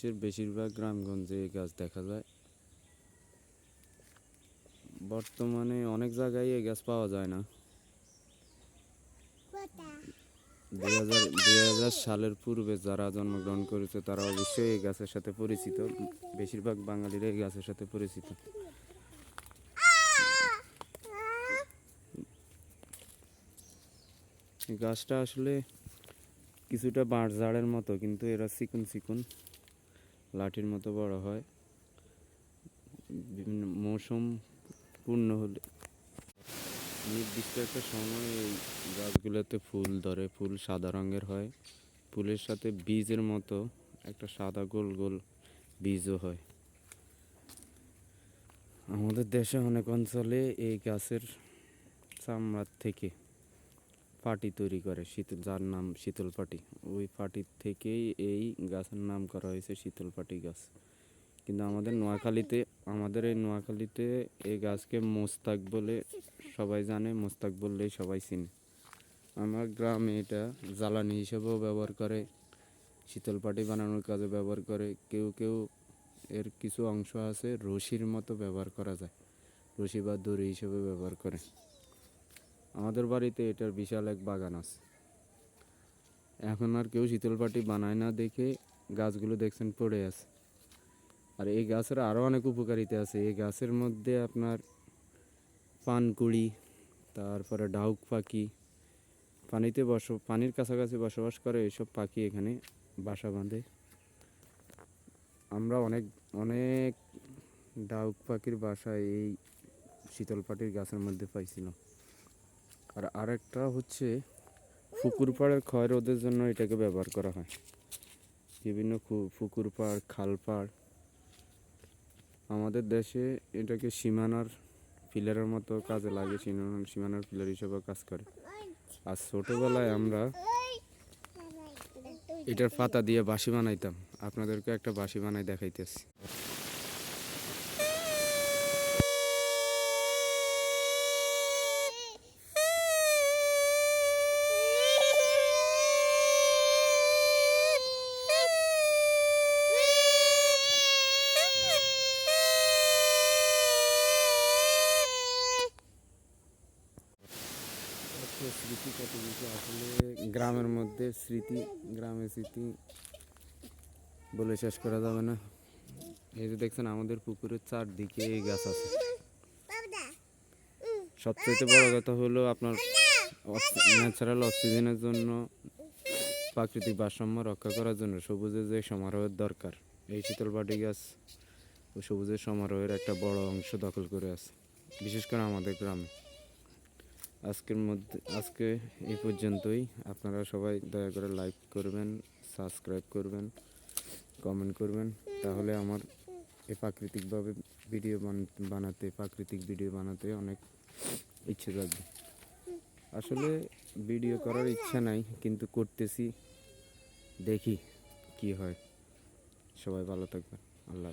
দেশের বেশিরভাগ গ্রামগঞ্জে এই গাছ দেখা যায়। বর্তমানে অনেক জায়গায় এই গাছ পাওয়া যায় না। দুই হাজার সালের পূর্বে যারা জন্মগ্রহণ করেছে তারা অবশ্যই এই গাছের সাথে পরিচিত। বেশিরভাগ বাঙালিরা এই গাছের সাথে পরিচিত। এই গাছটা আসলে কিছুটা বাঁশ ঝাড়ের মতো কিন্তু এরা চিকুন চিকুন। লাঠির মতো বড় হয়। বিভিন্ন মৌসুম পূর্ণ হলে নির্দিষ্ট একটা সময় এই গাছগুলোতে ফুল ধরে, ফুল সাদা রঙের হয়। ফুলের সাথে বীজের মতো একটা সাদা গোল গোল বীজও হয়। আমাদের দেশে অনেক অঞ্চলে এই গাছের চামড়ার থেকে পাটি তৈরি করে, শীতল, যার নাম শীতল পাটি ওই পাটির থেকেই এই গাছের নাম করা হয়েছে শীতল পাটি গাছ। কিন্তু আমাদের নোয়াখালীতে, আমাদের এই নোয়াখালীতে এই গাছকে মোস্তাক বলে সবাই জানে, মোস্তাক বললেই সবাই চিনে। আমার গ্রামে এটা জ্বালানি হিসেবেও ব্যবহার করে, শীতল পাটি বানানোর কাজে ব্যবহার করে। কেউ কেউ এর কিছু অংশ আছে রশির মতো ব্যবহার করা যায়, রশি বা দড়ি হিসেবে ব্যবহার করে। আমাদের বাড়িতে এটার বিশাল এক বাগান আছে। এখন আর কেউ শীতল পাটি বানায় না দেখে গাছগুলো দেখছেন পড়ে আছে। আর এই গাছের আরও অনেক উপকারিতা আছে। এই গাছের মধ্যে আপনার পানকুড়ি, তারপরে ডাউক পাখি, পানিতে বস, পানির কাছাকাছি বসবাস করে এইসব পাখি এখানে বাসা বাঁধে। আমরা অনেক অনেক ডাউক পাখির বাসা এই শীতল পাটির গাছের মধ্যে পাইছিলাম। আর আরেকটা হচ্ছে পুকুর পাড়ের ক্ষয় রোধের জন্য এটাকে ব্যবহার করা হয়। বিভিন্ন পুকুর পাড়, খাল পাড়। আমাদের দেশে এটাকে সীমানার পিলারের মতো কাজে লাগে, সীমানার পিলার হিসেবে কাজ করে। আর ছোটোবেলায় আমরা এটার পাতা দিয়ে বাঁশি বানাইতাম। আপনাদেরকে একটা বাঁশি বানাই দেখাইতেছি। স্মৃতি কত কিছু আসলে গ্রামের মধ্যে স্মৃতি গ্রামের স্মৃতি বলে শেষ করা যাবে না। এই যে দেখছেন, আমাদের পুকুরের চারদিকে এই গাছ আছে। সবচেয়ে বড় কথা হলো আপনার ন্যাচারাল অক্সিজেনের জন্য প্রাকৃতিক ভারসাম্য রক্ষা করার জন্য সবুজের যে সমারোহের দরকার, এই শীতলপাটি গাছ ও সবুজের সমারোহের একটা বড় অংশ দখল করে আছে, বিশেষ করে আমাদের গ্রামে। আজকের মধ্যে, আজকে এই পর্যন্তই। আপনারা সবাই দয়া করে লাইক করবেন সাবস্ক্রাইব করবেন কমেন্ট করবেন। তাহলে আমার এই প্রাকৃতিকভাবে ভিডিও বানাতে, প্রাকৃতিক ভিডিও বানাতে অনেক ইচ্ছে থাকবে আসলে ভিডিও করার ইচ্ছা নাই, কিন্তু করতেছি, দেখি কি হয়। সবাই ভালো থাকবেন। আল্লাহ।